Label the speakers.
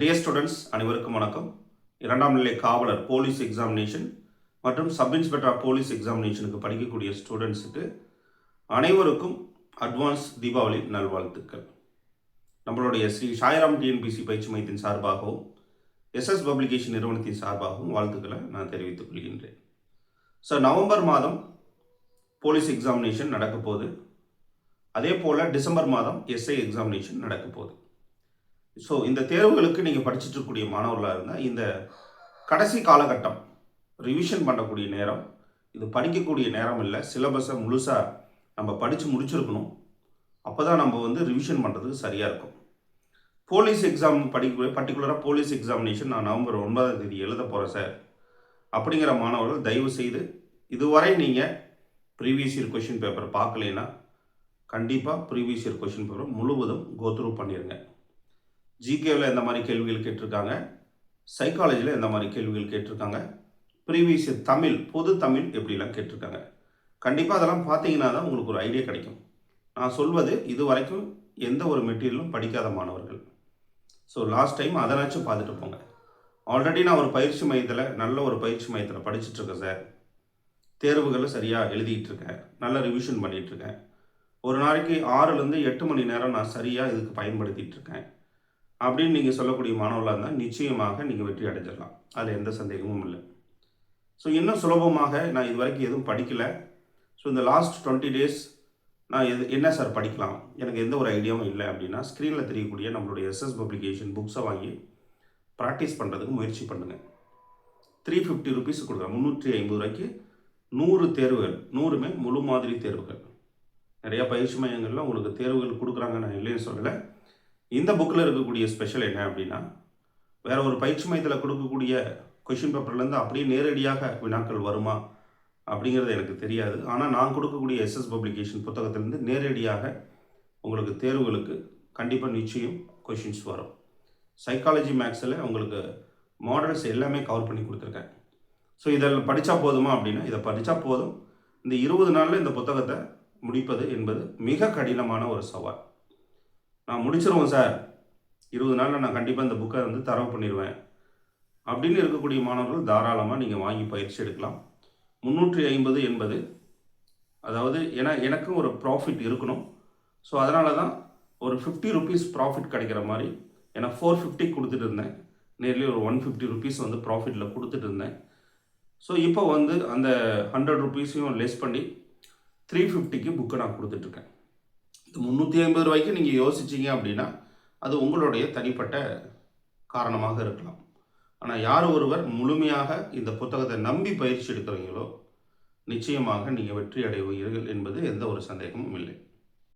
Speaker 1: Dear students அனைவருக்கும் வணக்கம். இரண்டாம் நிலை காவலர் போலீஸ் எக்ஸாமினேஷன் மற்றும் சப் இன்ஸ்பெக்டர் போலீஸ் எக்ஸாமினேஷனுக்கு படிக்கக்கூடிய ஸ்டூடெண்ட்ஸுக்கு அனைவருக்கும் அட்வான்ஸ் தீபாவளி நல்வாழ்த்துக்கள். நம்மளுடைய ஸ்ரீ சாய்ராம் டிஎன்பிசி பயிற்சி மையத்தின் சார்பாகவும் எஸ்எஸ் பப்ளிகேஷன் நிறுவனத்தின் சார்பாகவும் வாழ்த்துக்களை நான் தெரிவித்துக் கொள்கின்றேன். ஸோ நவம்பர் மாதம் போலீஸ் எக்ஸாமினேஷன் நடக்க போகுது. அதே போல் டிசம்பர் மாதம் எஸ்ஐ எக்ஸாமினேஷன் நடக்க போகுது. ஸோ இந்த தேர்வுகளுக்கு நீங்கள் படிச்சுட்டு இருக்கக்கூடிய மாணவர்களாக இருந்தால் இந்த கடைசி காலகட்டம் ரிவிஷன் பண்ணக்கூடிய நேரம் இது படிக்கக்கூடிய நேரம் இல்லை சிலபஸை முழுசாக நம்ம படித்து முடிச்சிருக்கணும். அப்போ தான் நம்ம வந்து ரிவிஷன் பண்ணுறதுக்கு சரியாக இருக்கும். போலீஸ் எக்ஸாம் படிக்க பர்டிகுலராக போலீஸ் எக்ஸாமினேஷன் நான் நவம்பர் ஒன்பதாம் தேதி எழுத போகிறேன் சார். அப்படிங்கிற மாணவர்கள் தயவு செய்து இதுவரை நீங்கள் ப்ரீவியஸ் இயர் கொஷின் பேப்பர் பார்க்கலைன்னா கண்டிப்பாக ப்ரீவியஸ் இயர் கொஷின் பேப்பர் முழுவதும் கோத்ரூ பண்ணிடுங்க ஜிகேவில் எந்த மாதிரி கேள்விகள் கேட்டிருக்காங்க? சைக்காலஜியில் எந்த மாதிரி கேள்விகள் கேட்டிருக்காங்க? ப்ரீவியஸ் தமிழ் பொது தமிழ் எப்படிலாம் கேட்டிருக்காங்க? கண்டிப்பாக அதெல்லாம் பார்த்தீங்கன்னா தான் உங்களுக்கு ஒரு ஐடியா கிடைக்கும். நான் சொல்வது இது வரைக்கும் எந்த ஒரு மெட்டீரியலும் படிக்காத மாணவர்கள். ஸோ லாஸ்ட் டைம் அதனாச்சும் பார்த்துட்டு போங்க. ஆல்ரெடி நான் ஒரு பயிற்சி மையத்தில் நல்ல ஒரு பயிற்சி மையத்தில் படிச்சுட்ருக்கேன் சார் தேர்வுகளை சரியாக எழுதிட்டு இருக்கேன் நல்ல ரிவிஷன் பண்ணிகிட்டு இருக்கேன் ஒரு நாளைக்கு ஆறுலேருந்து எட்டு மணி நேரம் நான் சரியாக இதுக்கு பயன்படுத்திகிட்ருக்கேன் அப்படின்னு நீங்கள் சொல்லக்கூடிய மாணவர்களாக இருந்தால் நிச்சயமாக நீங்கள் வெற்றி அடைஞ்சிடலாம். அதில் எந்த சந்தேகமும் இல்லை. ஸோ இன்னும் சுலபமாக நான் இது வரைக்கும் எதுவும் படிக்கலை. ஸோ இந்த லாஸ்ட் டுவெண்ட்டி டேஸ் நான் எது என்ன சார் படிக்கலாம்? எனக்கு எந்த ஒரு ஐடியாவும் இல்லை அப்படின்னா ஸ்க்ரீனில் தெரியக்கூடிய நம்மளுடைய எஸ்எஸ் பப்ளிகேஷன் புக்ஸை வாங்கி ப்ராக்டிஸ் பண்ணுறதுக்கு முயற்சி பண்ணுங்கள் த்ரீ ஃபிஃப்டி ருபீஸ் கொடுக்குறேன் முந்நூற்றி ஐம்பது ரூபாய்க்கு நூறு தேர்வுகள் நூறுமே முழு மாதிரி தேர்வுகள். நிறையா பயிற்சி மையங்களில் உங்களுக்கு தேர்வுகள் கொடுக்குறாங்க நான் இல்லைன்னு சொல்லலை. இந்த புக்கில் இருக்கக்கூடிய ஸ்பெஷல் என்ன அப்படின்னா வேற ஒரு பயிற்சி மையத்தில் கொடுக்கக்கூடிய கொஷின் பேப்பர்லேருந்து அப்படியே நேரடியாக வினாக்கள் வருமா அப்படிங்கிறது எனக்கு தெரியாது. ஆனால் நான் கொடுக்கக்கூடிய எஸ்எஸ் பப்ளிகேஷன் புத்தகத்திலேருந்து நேரடியாக உங்களுக்கு தேர்வுகளுக்கு கண்டிப்பாக நிச்சயம் கொஷின்ஸ் வரும். சைக்காலஜி மேக்ஸில் உங்களுக்கு மாடல்ஸ் எல்லாமே கவர் பண்ணி கொடுத்துருக்கேன். ஸோ இதில் படித்தா போதுமா அப்படின்னா இதை படித்தா போதும். இந்த இருபது நாளில் இந்த புத்தகத்தை முடிப்பது என்பது மிக கடினமான ஒரு சவால். நான் முடிச்சிருவோம் சார் இருபது நாளில் நான் கண்டிப்பாக இந்த புக்கை வந்து தரவு பண்ணிடுவேன் அப்படின்னு இருக்கக்கூடிய மாணவர்கள் தாராளமாக நீங்கள் வாங்கி பயிற்சி எடுக்கலாம். முந்நூற்றி ஐம்பது என்பது அதாவது ஏன்னா எனக்கும் ஒரு ப்ராஃபிட் இருக்கணும். ஸோ அதனால தான் ஒரு ஃபிஃப்டி ருபீஸ் ப்ராஃபிட் கிடைக்கிற மாதிரி ஏன்னா ஃபோர் ஃபிஃப்டி கொடுத்துட்டு இருந்தேன். நேர்லி ஒரு ஒன் ஃபிஃப்டி ருபீஸ் வந்து ப்ராஃபிட்டில் கொடுத்துட்டு இருந்தேன். ஸோ இப்போ வந்து அந்த ஹண்ட்ரட் ருபீஸையும் லெஸ் பண்ணி த்ரீ ஃபிஃப்டிக்கு புக்கை நான் கொடுத்துட்ருக்கேன் இந்த முந்நூற்றி ஐம்பது ரூபாய்க்கு நீங்கள் யோசிச்சிங்க அப்படின்னா அது உங்களுடைய தனிப்பட்ட காரணமாக இருக்கலாம். ஆனால் யார் ஒருவர் முழுமையாக இந்த புத்தகத்தை நம்பி பயிற்சி எடுக்கிறீங்களோ நிச்சயமாக நீங்கள் வெற்றி அடைவீர்கள் என்பது எந்த ஒரு சந்தேகமும் இல்லை.